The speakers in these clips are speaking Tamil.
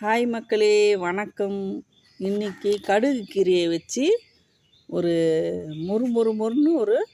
ஹாய் மக்களே வணக்கம். இன்னைக்கு கடுகு கீரையை வச்சு ஒரு மொறு மொறு மொறுன்னு ஒரு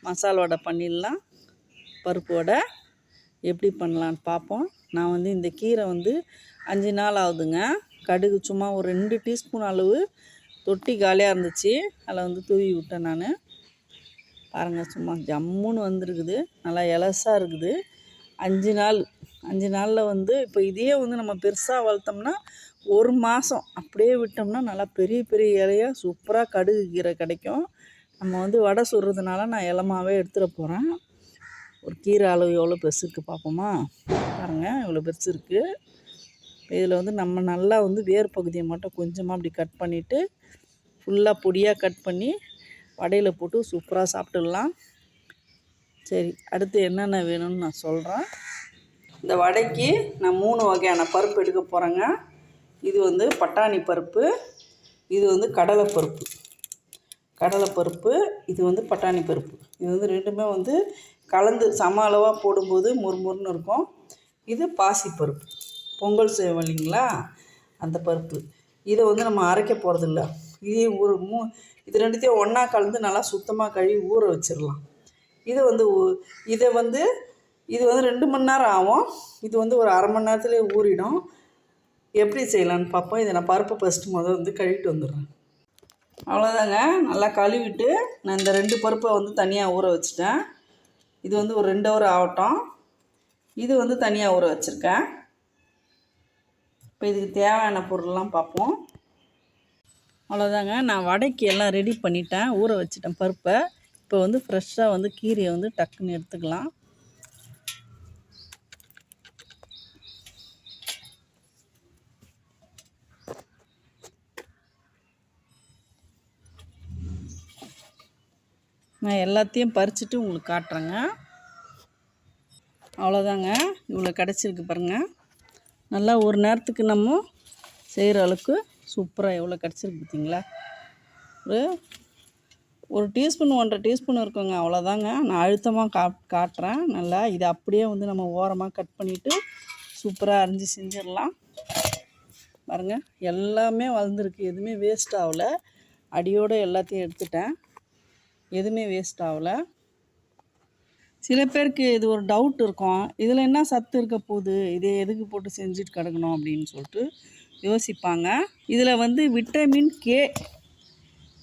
மசால் வடை பண்ணிடலாம். பருப்பு வடை எப்படி பண்ணலான்னு பார்ப்போம். நான் வந்து இந்த கீரை வந்து அஞ்சு நாள் ஆகுதுங்க. கடுகு சும்மா ஒரு ரெண்டு டீஸ்பூன் அளவு தொட்டி காலியாக இருந்துச்சு. அதில் வந்து தூவி விட்டேன் நான். பாருங்கள் சும்மா ஜம்முன்னு வந்திருக்குது. நல்லா எலசாக இருக்குது. அஞ்சு நாள் அஞ்சு நாளில் வந்து இப்போ இதையே வந்து நம்ம பெருசாக வளர்த்தோம்னா ஒரு மாதம் அப்படியே விட்டோம்னா நல்லா பெரிய பெரிய இலையாக சூப்பராக கடுகு கீரை கிடைக்கும். நம்ம வந்து வடை சுடுறதுனால நான் இலமாவே எடுத்துகிட்டு போகிறேன் ஒரு கீரை அளவு எவ்வளோ பெருசு இருக்குது பார்ப்போமா பாருங்கள் இவ்வளோ பெருசு இருக்குது இதில் வந்து நம்ம நல்லா வந்து வேர் பகுதியை மட்டும் கொஞ்சமாக அப்படி கட் பண்ணிவிட்டு ஃபுல்லாக பொடியாக கட் பண்ணி வடையில் போட்டு சூப்பராக சாப்பிட்டுடலாம். சரி அடுத்து என்னென்ன வேணும்னு நான் சொல்கிறேன் இந்த வடைக்கு நான் மூணு வகையான பருப்பு எடுக்க போகிறேங்க இது வந்து பட்டாணி பருப்பு இது வந்து கடலைப்பருப்பு கடலைப்பருப்பு இது வந்து பட்டாணி பருப்பு. இது வந்து ரெண்டுமே வந்து கலந்து சம அளவாக போடும்போது முறுமுறுன்னு இருக்கும். இது பாசிப்பருப்பு பொங்கல் செய்வோம் இல்லைங்களா? அந்த பருப்பு. இதை வந்து நம்ம அரைக்க போகிறதில்ல இதையும் ஒரு மூ இது ரெண்டுத்தையும் ஒன்றா கலந்து நல்லா சுத்தமாக கழுவி ஊற வச்சிடலாம். இதை வந்து இதை வந்து இது வந்து ரெண்டு மணி நேரம் ஆகும். இது வந்து ஒரு அரை மணி நேரத்துலேயே ஊறிடும். எப்படி செய்யலான்னு பார்ப்போம். இதை நான் பருப்பு ஃபஸ்ட்டு முதல் வந்து கழுவிட்டு வந்துடுறேன். அவ்வளோதாங்க நல்லா கழுவிட்டு நான் இந்த ரெண்டு பருப்பை வந்து தனியாக ஊற வச்சுட்டேன். இது வந்து ஒரு ரெண்டு ஹவர் ஆகட்டும். இது வந்து தனியாக ஊற வச்சுருக்கேன். இப்போ இதுக்கு தேவையான பொருள்லாம் பார்ப்போம். அவ்வளோதாங்க நான் வடைக்கு எல்லாம் ரெடி பண்ணிட்டேன். ஊற வச்சுட்டேன் பருப்பை. இப்போ வந்து ஃப்ரெஷ்ஷாக வந்து கீரையை வந்து டக்குன்னு எடுத்துக்கலாம். நான் எல்லாத்தையும் பறிச்சுட்டு உங்களுக்கு காட்டுறேங்க. அவ்வளோதாங்க. இவ்வளோ கிடச்சிருக்கு பாருங்கள் நல்லா ஒரு நேரத்துக்கு நம்ம செய்கிற அளவுக்கு சூப்பராக எவ்வளோ கிடச்சிருக்கு பார்த்தீங்களா? ஒரு ஒரு டீஸ்பூன் ஒன்றரை டீஸ்பூன் இருக்குங்க. அவ்வளோதாங்க. நான் அழுத்தமாக கா காட்டுறேன். நல்லா இதை அப்படியே வந்து நம்ம ஓரமாக கட் பண்ணிவிட்டு சூப்பராக அரிஞ்சு செஞ்சிடலாம். பாருங்கள் எல்லாமே வளர்ந்துருக்கு. எதுவுமே வேஸ்ட் ஆகலை. அடியோடு எல்லாத்தையும் எடுத்துட்டேன். எதுவுமே வேஸ்ட் ஆகலை. சில பேருக்கு இது ஒரு டவுட் இருக்கும். இதில் என்ன சத்து இருக்க போகுது? இதை எதுக்கு போட்டு செஞ்சுட்டு கிடக்கணும் அப்படின்னு சொல்லிட்டு யோசிப்பாங்க. இதில் வந்து விட்டமின் கே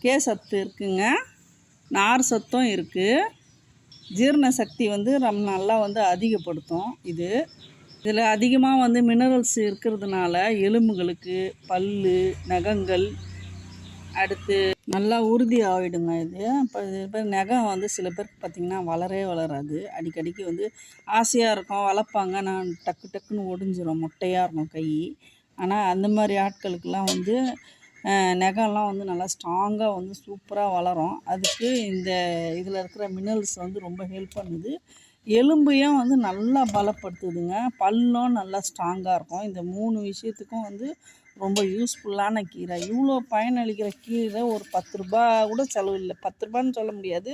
கே சத்து இருக்குங்க. நார் சத்தும் இருக்குது ஜீரண சக்தி வந்து நம்ம நல்லா வந்து அதிகப்படுத்தும் இது. இதில் அதிகமாக வந்து மினரல்ஸ் இருக்கிறதுனால எலும்புகளுக்கு பல் நகங்கள் அடுத்து நல்லா உறுதி ஆகிடுங்க இது. இப்போ இது பேர் நகம் வந்து சில பேருக்கு பார்த்திங்கன்னா வளரவே வளராது. அடிக்கடிக்கு வந்து ஆசையாக இருக்கும் வளர்ப்பாங்க. நான் டக்கு டக்குன்னு ஒடிஞ்சிரும் மொட்டையாக இருக்கும் கை. ஆனால் அந்த மாதிரி ஆட்களுக்கெல்லாம் வந்து நகம்லாம் வந்து நல்லா ஸ்ட்ராங்காக வந்து சூப்பராக வளரும். அதுக்கு இந்த இதில் இருக்கிற மினரல்ஸ் வந்து ரொம்ப ஹெல்ப் பண்ணுது. எலும்பையும் வந்து நல்லா பலப்படுத்துதுங்க. பல்லும் நல்லா ஸ்ட்ராங்காக இருக்கும். இந்த மூணு விஷயத்துக்கும் வந்து ரொம்ப யூஸ்ஃபுல்லான கீரை. இவ்வளோ பயனளிக்கிற கீரை ஒரு பத்து ரூபா கூட செலவு இல்லை. பத்து ரூபான்னு சொல்ல முடியாது.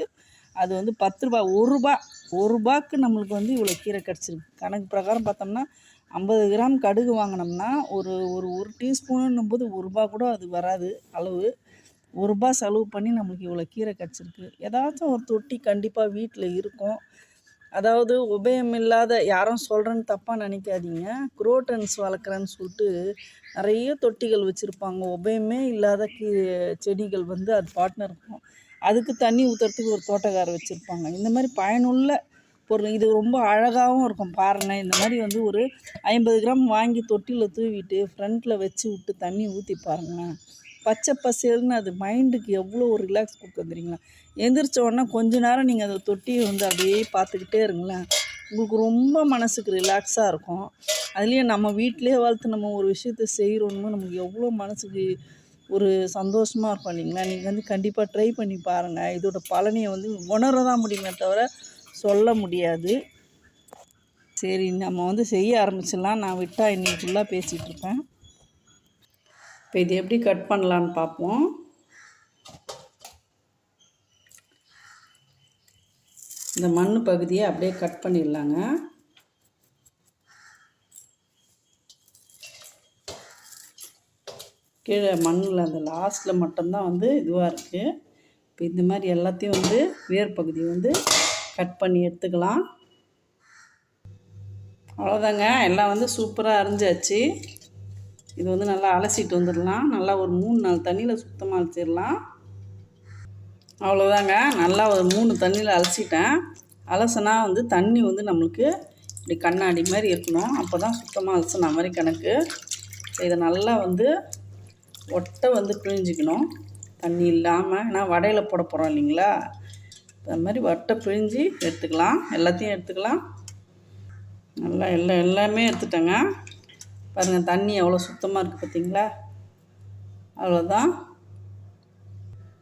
அது வந்து பத்து ரூபா ஒரு ரூபா ஒரு ரூபாய்க்கு நம்மளுக்கு வந்து இவ்வளோ கீரை கிடச்சிருக்கு. கணக்கு பிரகாரம் பார்த்தோம்னா ஐம்பது கிராம் கடுகு வாங்கினோம்னா ஒரு ஒரு ஒரு டீஸ்பூனுன்னும் போது ஒரு ரூபா கூட அது வராது அளவு. ஒரு ரூபா செலவு பண்ணி நம்மளுக்கு இவ்வளோ கீரை கிடச்சிருக்கு. ஏதாச்சும் ஒரு தொட்டி கண்டிப்பாக வீட்டில் இருக்கும். அதாவது உபயம் இல்லாத யாரும் சொல்கிறேன்னு தப்பாக நினைக்காதீங்க. குரோட்டன்ஸ் வளர்க்குறேன்னு சொல்லிட்டு நிறைய தொட்டிகள் வச்சுருப்பாங்க. உபயமே இல்லாத கீ செடிகள் வந்து அது பாட்னர் இருக்கும். அதுக்கு தண்ணி ஊற்றுறதுக்கு ஒரு தோட்டக்காரர் வச்சுருப்பாங்க. இந்த மாதிரி பயனுள்ள பொருள். இது ரொம்ப அழகாகவும் இருக்கும் பாருங்கள் இந்த மாதிரி வந்து ஒரு ஐம்பது கிராம் வாங்கி தொட்டியில் தூவிட்டு ஃப்ரண்ட்டில் வச்சு விட்டு தண்ணி ஊற்றி பாருங்களேன். பச்சை பசேல்னு அது மைண்டுக்கு எவ்வளோ ஒரு ரிலாக்ஸ் கொடுக்கும் தெரியுங்களா? எந்திரிச்ச உடனே கொஞ்ச நேரம் நீங்கள் அந்த தொட்டியை வந்து அப்படியே பார்த்துக்கிட்டே இருங்களேன். உங்களுக்கு ரொம்ப மனசுக்கு ரிலாக்ஸாக இருக்கும். அதுலேயும் நம்ம வீட்டிலே வளர்த்து நம்ம ஒரு விஷயத்த செய்கிறோன்னு நமக்கு எவ்வளோ மனசுக்கு ஒரு சந்தோஷமாக இருக்கும் இல்லைங்களா? நீங்கள் வந்து கண்டிப்பாக ட்ரை பண்ணி பாருங்கள் இதோட பலனையை வந்து உணர தான் முடியுமே தவிர சொல்ல முடியாது. சரி நம்ம வந்து செய்ய ஆரம்பிச்சிடலாம். நான் விட்டால் இன்னைக்கு ஃபுல்லாக பேசிகிட்ருப்பேன் இப்போ இது எப்படி கட் பண்ணலான்னு பார்ப்போம். இந்த மண் பகுதியை அப்படியே கட் பண்ணிடலாங்க. கீழே மண்ணில் அந்த லாஸ்ட்டில் மட்டும்தான் வந்து இதுவாக இருக்குது இப்போ இந்த மாதிரி எல்லாத்தையும் வந்து வேர் பகுதி வந்து கட் பண்ணி எடுத்துக்கலாம். அவ்வளோதாங்க எல்லாம் வந்து சூப்பராக அரிஞ்சாச்சு. இது வந்து நல்லா அலசிட்டு வந்துடலாம். நல்லா ஒரு மூணு நாலு தண்ணியில் சுத்தமாக அலசிடலாம். அவ்வளோதாங்க நல்லா ஒரு மூணு தண்ணியில் அலசிட்டேன். அலசினா வந்து தண்ணி வந்து நம்மளுக்கு இப்படி கண்ணாடி மாதிரி இருக்கணும். அப்போ தான் சுத்தமாக அலசின மாதிரி கணக்கு. இதை நல்லா வந்து ஒட்டை வந்து பிழிஞ்சிக்கணும். தண்ணி இல்லாமல் ஏன்னா வடையில் போட போகிறோம் இல்லைங்களா? அது மாதிரி வட்டை பிழிஞ்சு எடுத்துக்கலாம். எல்லாத்தையும் எடுத்துக்கலாம். நல்லா எல்லாம் எல்லாமே எடுத்துட்டேங்க. பாருங்கள் தண்ணி எவ்வளோ சுத்தமாக இருக்குது பார்த்தீங்களா அவ்வளோதான்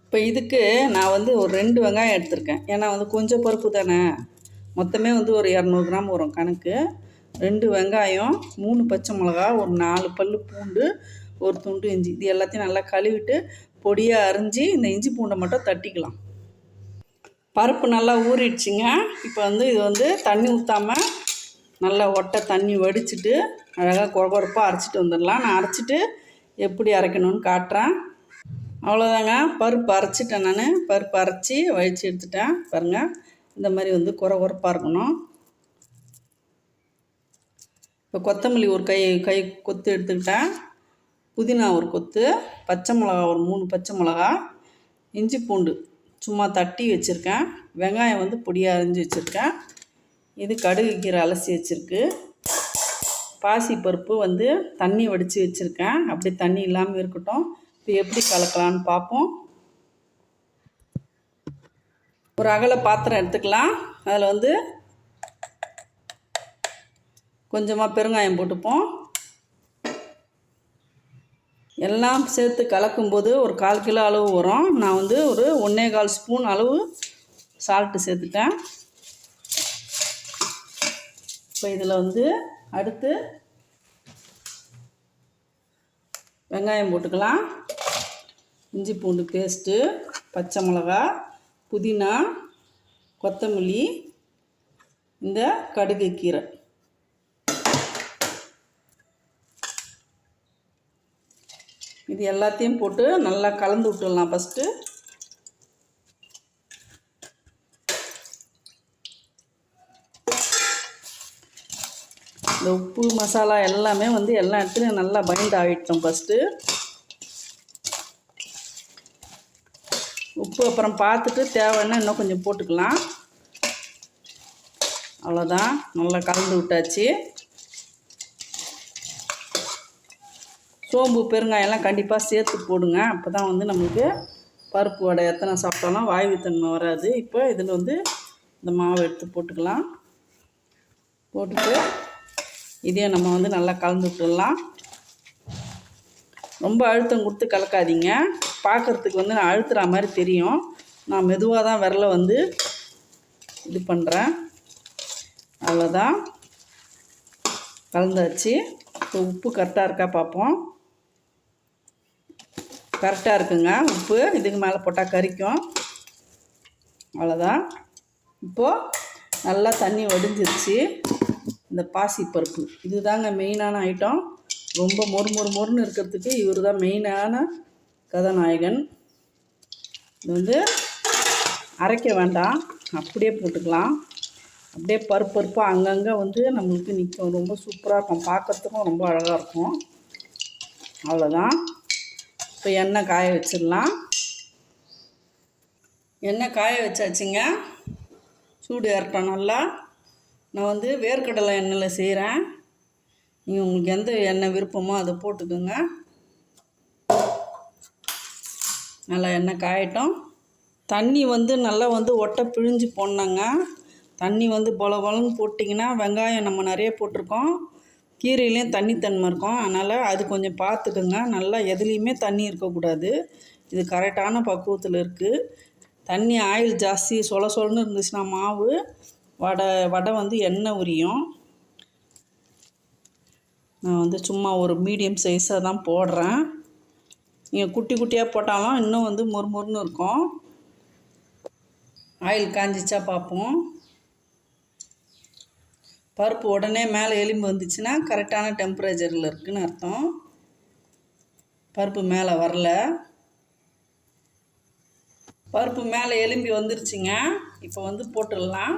இப்போ இதுக்கு நான் வந்து ஒரு ரெண்டு வெங்காயம் எடுத்திருக்கேன். ஏன்னா வந்து கொஞ்சம் பருப்பு தானே. மொத்தமே வந்து ஒரு இரநூறு கிராம் வரும் கணக்கு. ரெண்டு வெங்காயம் மூணு பச்சை மிளகா ஒரு நாலு பல் பூண்டு ஒரு துண்டு இஞ்சி. இது எல்லாத்தையும் நல்லா கழுவிட்டு பொடியாக அரிஞ்சு இந்த இஞ்சி பூண்டை மட்டும் தட்டிக்கலாம். பருப்பு நல்லா ஊறிடுச்சிங்க. இப்போ வந்து இது வந்து தண்ணி ஊற்றாமல் நல்லா ஒட்டை தண்ணி வடிச்சிட்டு அழகாக குறப்பாக அரைச்சிட்டு வந்துடலாம். நான் அரைச்சிட்டு எப்படி அரைக்கணும்னு காட்டுறேன். அவ்வளோதாங்க பருப்பு அரைச்சிட்டேன் நான். பருப்பு அரைச்சி வழித்து எடுத்துட்டேன். பாருங்கள் இந்த மாதிரி வந்து குறகுறப்பாக இருக்கணும். இப்போ கொத்தமல்லி ஒரு கை கை கொத்து எடுத்துக்கிட்டேன். புதினா ஒரு கொத்து பச்சை மிளகா ஒரு மூணு பச்சை மிளகா இஞ்சி பூண்டு சும்மா தட்டி வச்சுருக்கேன். வெங்காயம் வந்து பொடியாக அரிஞ்சு வச்சுருக்கேன். இது கடுகு கீரை அலசி வச்சுருக்கு. பாசி பருப்பு வந்து தண்ணி வடித்து வச்சுருக்கேன். அப்படி தண்ணி இல்லாமல் இருக்கட்டும். இப்போ எப்படி கலக்கலான்னு பார்ப்போம் ஒரு அகல பாத்திரம் எடுத்துக்கலாம். அதில் வந்து கொஞ்சமாக பெருங்காயம் போட்டுப்போம். எல்லாம் சேர்த்து கலக்கும்போது ஒரு கால் கிலோ அளவு வரும். நான் வந்து ஒரு ஒன்றே கால் ஸ்பூன் அளவு சால்ட்டு சேர்த்துட்டேன். இப்போ இதில் வந்து அடுத்து வெங்காயம் போட்டுக்கலாம். இஞ்சி பூண்டு பேஸ்ட்டு பச்சை மிளகா புதினா கொத்தமல்லி இந்த கடுகு கீரை. இது எல்லாத்தையும் போட்டு நல்லா கலந்து விட்டுடலாம் ஃபஸ்ட்டு. இந்த உப்பு மசாலா எல்லாமே வந்து எல்லா இடத்துலையும் நல்லா பைண்ட் ஆகிட்டோம் ஃபஸ்ட்டு உப்பு அப்புறம் பார்த்துட்டு தேவைன்னா இன்னும் கொஞ்சம் போட்டுக்கலாம். அவ்வளோதான் நல்லா கலந்து விட்டாச்சு. சோம்பு பெருங்காயெல்லாம் கண்டிப்பாக சேர்த்து போடுங்க. அப்போ தான் வந்து நம்மளுக்கு பருப்பு வடை எத்தனை சாப்பிட்டாலும் வாய்வுத்தன்மை வராது. இப்போ இதில் வந்து இந்த மாவு எடுத்து போட்டுக்கலாம். போட்டுட்டு இதையும் நம்ம வந்து நல்லா கலந்து விட்டுடலாம். ரொம்ப அழுத்தம் கொடுத்து கலக்காதீங்க. பார்க்குறதுக்கு வந்து நான் அழுத்துற மாதிரி தெரியும். நான் மெதுவாக தான் விரலை வந்து இது பண்ணுறேன் அவ்வளோதான் கலந்தாச்சு. இப்போ உப்பு கரெக்டாக இருக்கா பார்ப்போம். கரெக்டாக இருக்குங்க உப்பு. இதுக்கு மேலே போட்டால் கறிக்கும் அவ்வளோதான் இப்போது நல்லா தண்ணி வடிஞ்சிருச்சு. இந்த பாசி பருப்பு. இது தாங்க மெயினான ஐட்டம் ரொம்ப மொறு மொறு மொறுன்னு இருக்கிறதுக்கு இவர் தான் மெயினான கதாநாயகன். இது வந்து அரைக்க வேண்டாம். அப்படியே போட்டுக்கலாம். அப்படியே பருப்பு பருப்பாக அங்கங்கே வந்து நம்மளுக்கு நிற்கும் ரொம்ப சூப்பராக இருக்கும். பார்க்குறதுக்கும் ரொம்ப அழகாக இருக்கும். அவ்வளோதான் இப்போ எண்ணெய் காய வச்சிடலாம். எண்ணெய் காய வச்சாச்சுங்க. சூடு ஏறட்டும் நல்லா. நான் வந்து வேர்க்கடலை எண்ணெயில் செய்கிறேன் நீங்கள் உங்களுக்கு எந்த எண்ணெய் விருப்பமோ அதை போட்டுக்கோங்க. நல்லா எண்ணெய் காயட்டும். தண்ணி வந்து நல்லா வந்து ஒட்டை பிழிஞ்சு போடணுங்க. தண்ணி வந்து பொல பொலன்னு போட்டிங்கன்னா வெங்காயம் நம்ம நிறைய போட்டிருக்கோம். கீரையிலையும் தண்ணி தன்மை இருக்கும். அதனால் அது கொஞ்சம் பார்த்துக்குங்க. நல்லா எதுலேயுமே தண்ணி இருக்கக்கூடாது. இது கரெக்டான பக்குவத்தில் இருக்குது தண்ணி ஆயில் ஜாஸ்தி சொல சொலன்னு இருந்துச்சுன்னா மாவு வடை வடை வந்து எண்ணெய் உரியும். நான் வந்து சும்மா ஒரு மீடியம் சைஸாக தான் போடுறேன். நீங்கள் குட்டி குட்டியாக போட்டாலும் இன்னும் வந்து மொறுமொறுன்னு இருக்கும். ஆயில் காஞ்சிச்சா பார்ப்போம். பருப்பு உடனே மேலே எலும்பு வந்துச்சுன்னா கரெக்டான டெம்பரேச்சரில் இருக்குதுன்னு அர்த்தம். பருப்பு மேலே வரல. பருப்பு மேலே எலும்பி வந்துருச்சுங்க. இப்போ வந்து போட்டுடலாம்.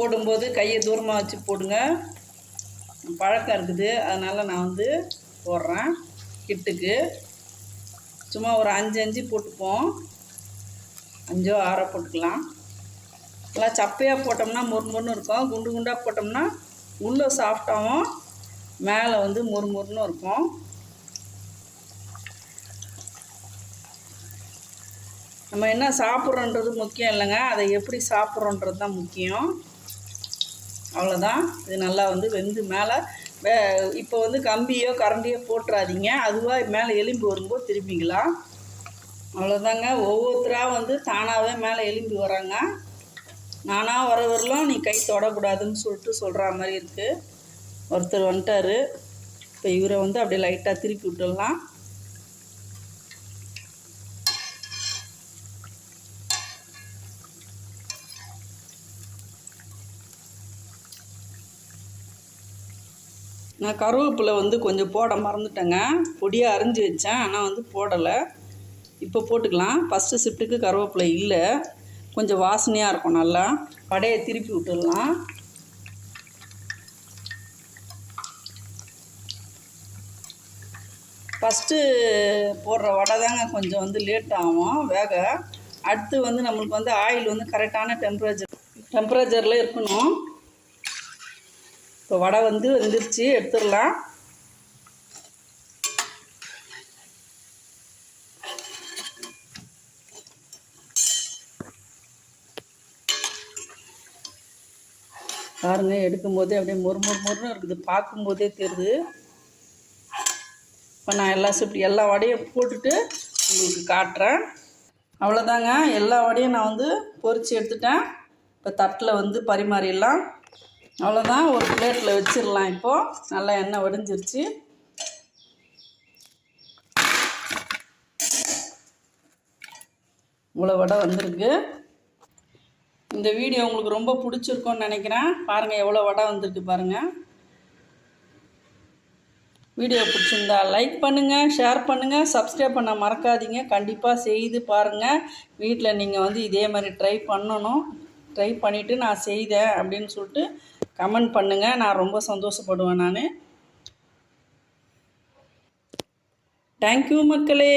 போடும்போது கையை தூரமாக வச்சு போடுங்க. பழக்கம் இருக்குது. அதனால் நான் வந்து போடுறேன். கிட்டுக்கு. சும்மா ஒரு அஞ்சு அஞ்சு போட்டுப்போம். அஞ்சோ ஆறோ போட்டுக்கலாம். நல்லா சப்பையாக போட்டோம்னா முறுமுறுன்னு இருக்கும். குண்டு குண்டாக போட்டோம்னா உள்ளே சாஃப்டாகவும் மேலே வந்து முறுமுறுன்னு இருக்கும். நம்ம என்ன சாப்பிட்றோன்றது முக்கியம் இல்லைங்க. அதை எப்படி சாப்பிட்றோன்றது தான் முக்கியம். அவ்வளோதான் இது நல்லா வந்து வெந்து மேலே வே இப்போ வந்து கம்பியோ கரண்டியோ போட்டுறாதீங்க. அதுவாக மேலே எலும்பி வரும்போது திரும்பிக்கலாம் அவ்வளோதாங்க ஒவ்வொருத்தராக வந்து தானாகவே மேலே எலும்பி வராங்க. நானாக வர வரலாம் நீ கை தொடக்கூடாதுன்னு சொல்லிட்டு சொல்கிற மாதிரி இருக்குது ஒருத்தர் வந்துட்டார். இப்போ இவரை வந்து அப்படியே லைட்டாக திருப்பி விட்டுடலாம். நான் கருவேப்பிலை வந்து கொஞ்சம் போட மறந்துட்டேங்க. பொடியாக அரிஞ்சு வச்சேன். ஆனால் வந்து போடலை. இப்போ போட்டுக்கலாம். ஃபஸ்ட்டு ஷிஃப்ட்டுக்கு கருவேப்பிலை இல்லை. கொஞ்சம் வாசனையாக இருக்கும் நல்லா. வடையை திருப்பி விட்டுடலாம். ஃபஸ்ட்டு போடுற வடை தாங்க கொஞ்சம் வந்து லேட் ஆகும். வேக அடுத்து வந்து நம்மளுக்கு வந்து ஆயில் வந்து கரெக்டான டெம்பரேச்சர் டெம்பரேச்சரில் இருக்கணும். இப்போ வடை வந்து வெந்துருச்சு எடுத்துடலாம். பாருங்க எடுக்கும்போதே அப்படியே மொறு மொறு மொறுன்னு இருக்குது. பார்க்கும்போதே தெரியுது. இப்போ நான் எல்லா சிப்டி எல்லா வடையும் போட்டுட்டு உங்களுக்கு காட்டுறேன். அவ்வளோதாங்க. எல்லா வடையும் நான் வந்து பொரித்து எடுத்துட்டேன். இப்போ தட்டில் வந்து பரிமாறிடலாம். அவ்வளோதான் ஒரு பிளேட்டில் வச்சிடலாம் இப்போது நல்லா எண்ணெய் வடிஞ்சிருச்சு. இவ்வளோ வடை வந்திருக்கு. இந்த வீடியோ உங்களுக்கு ரொம்ப பிடிச்சிருக்கும்னு நினைக்கிறேன். பாருங்கள் எவ்வளோ வடை வந்திருக்கு பாருங்கள் வீடியோ பிடிச்சிருந்தா லைக் பண்ணுங்கள் ஷேர் பண்ணுங்கள் சப்ஸ்கிரைப் பண்ண மறக்காதீங்க. கண்டிப்பாக செய்து பாருங்கள் வீட்டில் நீங்கள் வந்து இதே மாதிரி ட்ரை பண்ணணும். ட்ரை பண்ணிவிட்டு நான் செய்தேன் அப்படின்னு சொல்லிட்டு கமெண்ட் பண்ணுங்கள் நான் ரொம்ப சந்தோஷப்படுவேன் நான். தேங்க்யூ மக்களே.